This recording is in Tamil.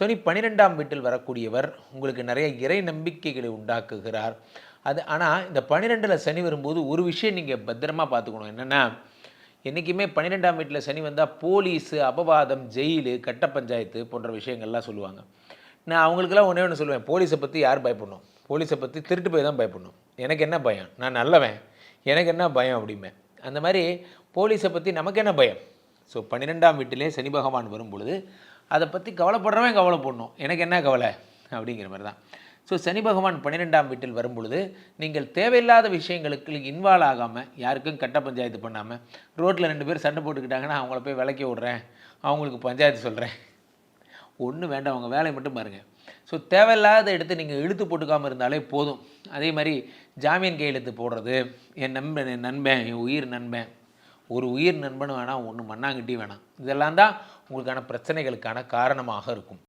சனி பன்னிரெண்டாம் வீட்டில் வரக்கூடியவர் உங்களுக்கு நிறைய இறை நம்பிக்கைகளை உண்டாக்குகிறார். அது ஆனால் இந்த பன்னிரெண்டில் சனி வரும்போது ஒரு விஷயம் நீங்கள் பத்திரமா பார்த்துக்கணும். என்னென்னா என்றைக்குமே பன்னிரெண்டாம் வீட்டில் சனி வந்தால் போலீஸு அபவாதம் ஜெயிலு கட்ட பஞ்சாயத்து போன்ற விஷயங்கள்லாம் சொல்லுவாங்க. நான் அவங்களுக்கெல்லாம் ஒன்றே ஒன்று சொல்லுவேன். போலீஸை பற்றி யார் பயப்படணும்? போலீஸை பற்றி திருட்டு போய் தான் பயப்படணும். எனக்கு என்ன பயம்? நான் நல்லவன். எனக்கு என்ன பயம் அப்படிம்பேன். அந்த மாதிரி போலீஸை பற்றி நமக்கு என்ன பயம்? ஸோ பன்னிரெண்டாம் வீட்டிலே சனி பகவான் வரும் பொழுது அதை பற்றி கவலைப்படுறவன் கவலைப்படணும். எனக்கு என்ன கவலை? அப்படிங்கிற மாதிரி தான். ஸோ சனி பகவான் பன்னிரெண்டாம் வீட்டில் வரும்பொழுது நீங்கள் தேவையில்லாத விஷயங்களுக்கு இன்வால்வ் ஆகாமல் யாருக்கும் கட்ட பஞ்சாயத்து பண்ணாமல் ரோட்டில் ரெண்டு பேர் சண்டை போட்டுக்கிட்டாங்கன்னா அவங்கள போய் விளக்கி விட்றேன். அவங்களுக்கு பஞ்சாயத்து சொல்கிறேன் ஒன்றும் வேண்டாம் அவங்க வேலையை மட்டும் பாருங்கள் ஸோ தேவையில்லாத எடுத்து நீங்கள் இழுத்து போட்டுக்காமல் இருந்தாலே போதும். அதே மாதிரி ஜாமீன் கையெழுத்து போடுறது என் நண்பன் என் நண்பன் என் உயிர் நண்பன் ஒரு உயிர் நண்பன் வேணாம் ஒன்று மண்ணாங்கட்டி வேணாம். இதெல்லாம் தான் உங்களுக்கான பிரச்சனைகளுக்கான காரணமாக இருக்கும்.